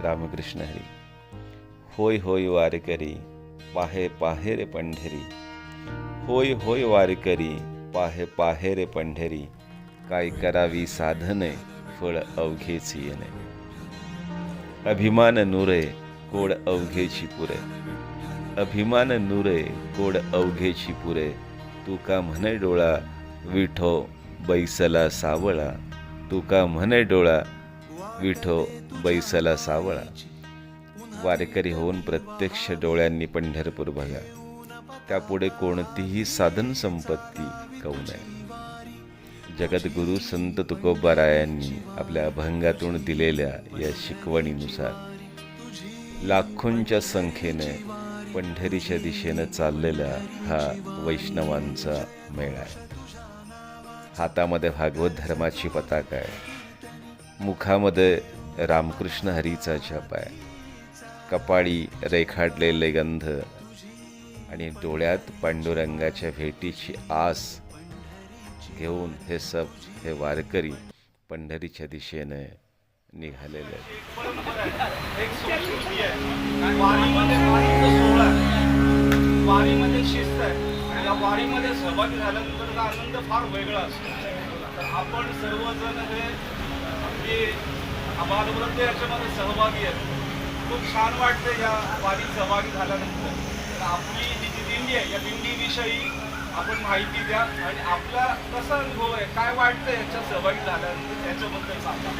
रामकृष्ण हरी. होय होय वारकरी पाहे पाहे रे पंढरी. होय होय वारकरी पाहे पाहे रे पंढरी. काय करावी साधने फळ अवघेच येणे. अभिमान नुरे कोड अवघेची पुरे. अभिमान नुरे कोड अवघेची पुरे. तू का म्हणे डोळा विठो बैसला सावळा. तू का म्हणे डोळा विठो बैसला सावळा. वारकरी होऊन प्रत्यक्ष डोळ्यांनी पंढरपूर बघा. त्यापुढे कोणतीही साधन संपत्ती कऊ नये. जगद्गुरु संत तुकोबारायांनी आपल्या अभंगातून दिलेल्या या शिकवणीनुसार लाखोंच्या संख्येने पंढरीच्या दिशेनं चाललेला हा वैष्णवांचा मेळा आहे. हातामध्ये भागवत धर्माची पताका आहे. मुखामध्ये रामकृष्ण हरीचा छाप आहे. कपाळी रेखाटलेले गंध आणि डोळ्यात पांडुरंगाच्या भेटीची आस घेऊन हे सब हे वारकरी पंढरीच्या दिशेने निघालेले वारीमध्ये आनंद शिस्त आहे. या वारीमध्ये सहभागी झाल्यानंतरचा आनंद फार वेगळा असतो. तर आपण सर्वजण हे अगदी बालवृद्ध याच्यामध्ये सहभागी आहेत खूप छान वाटतं या वारीत सहभागी झाल्यानंतर. तर आपली ही जी दिंडी आहे या दिंडीविषयी आपण माहिती द्या आणि आपला कसा अनुभव आहे काय वाटतं याच्या सहभागी झाल्यानंतर त्याच्याबद्दल सांगा.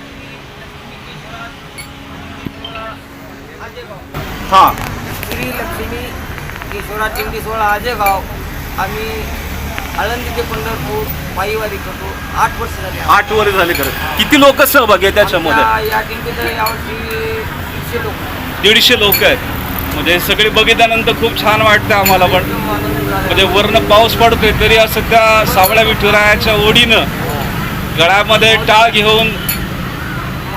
हां. श्री लक्ष्मी किशोरा टिंगी सोळा आजेगाव. आम्ही आळंदी ते पंढरपूर करतो. आठ वर्ष झाले आठ वर झाले खरं किती लोक सहभागी आहेत त्याच्यामध्ये? या यावर्षी दीडशे लोक. दीडशे लोक आहेत. म्हणजे सगळे बघितल्यानंतर खूप छान वाटतं आम्हाला पण एकदम आनंद झाला. म्हणजे वरनं पाऊस पडतोय तरी असं त्या सावळ्या विठुरायाच्या ओढीनं गळ्यामध्ये टाळ घेऊन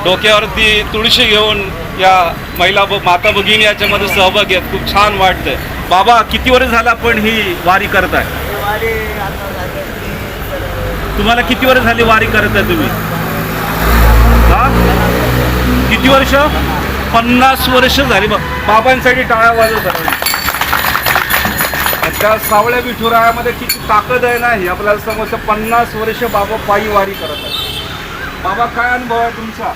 डोक्यावरती तुळशी घेऊन या महिला ब- माता भगिनी याच्यामध्ये सहभागी आहेत. खूप छान वाटतंय. बाबा किती वर्ष झालं आपण ही वारी करताय? वारी आता तुम्हाला किती वर्ष झाली वारी करत आहे तुम्ही? हा? किती वर्ष? पन्नास वर्ष झाली बघ बाबांसाठी टाळ्या वाजवतात त्या सावळ्या विठुरायामध्ये किती ताकद आहे ना ही? आपल्याला समजतं पन्नास वर्ष बाबा पायी वारी करत आहे बाबा काय अनुभव आहे तुमचा?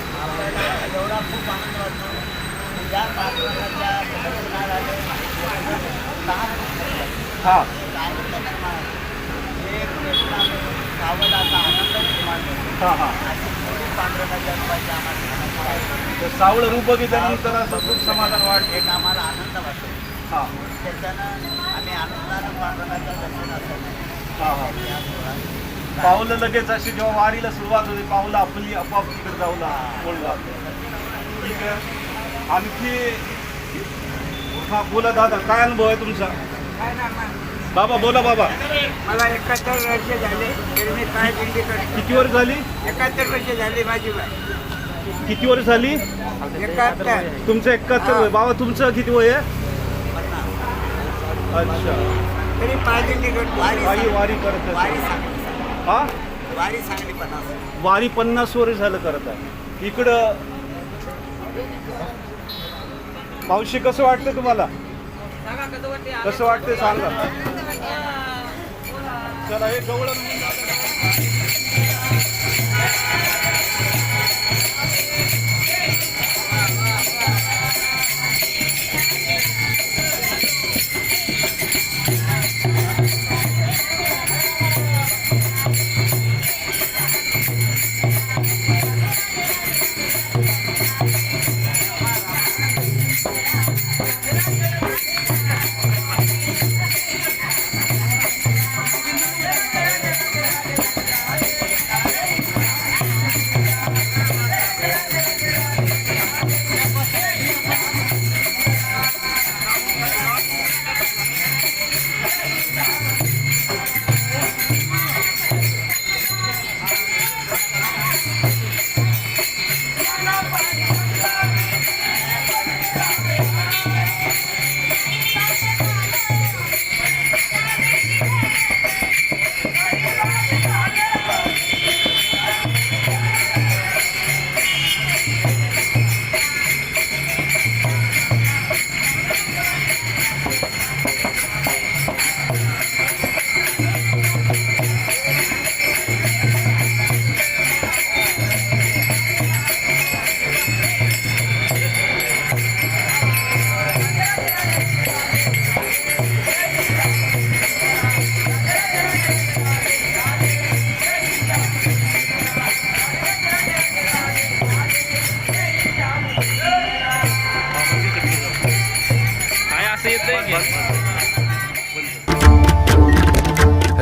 हां हा. सावलाचा आनंद निर्माण हा हा अशी थोडी आम्हाला सावळं रूप बघितल्यानंतर असं खूप समाधान वाटते. एक आम्हाला आनंद वाटतो. हा. त्याच्यानं आम्ही आनंदानं पांडुरंगाचं दर्शन असतो हा हा. पावलं लगेच अशी जेव्हा वारीला सुरुवात होते पावलं आपली आपोआप तिकडे जाऊ बोलला ठीक आहे. आणखी हा बोला दादा काय अनुभव आहे तुमचा? बाबा बोला बाबा. मला एकाहत्तर वर्ष झाले तरी मी काय दिंडी करतो? किती वर्ष झाली? एकाहत्तर वर्ष झाली माझी बाई किती वर्ष झाली? एकाहत्तर. तुमचं एकाहत्तर वय. बाबा तुमचं किती वय आहे? अच्छा. तरी पाय दिंडी करतो. वारी वारी वारी करत वारी आहे. सांगली. हा? वारी सांगली पन्नास. वारी पन्नास वर्ष झालं करत आहे. इकडं मावशी कसं वाटतं तुम्हाला? कसं वाटतंय सांगा. चला हे गवळण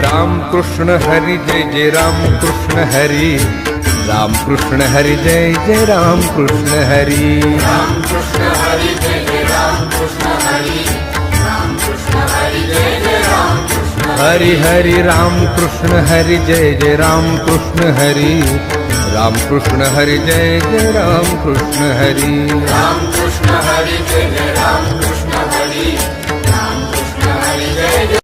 राम कृष्ण हरी जय जय राम कृष्ण हरी। राम कृष्ण हरी जय जय राम कृष्ण हरी। हरि हरि राम कृष्ण हरि जय जय राम कृष्ण हरी। राम कृष्ण हरि जय जय राम कृष्ण हरि। हरि राम कृष्ण हरि जय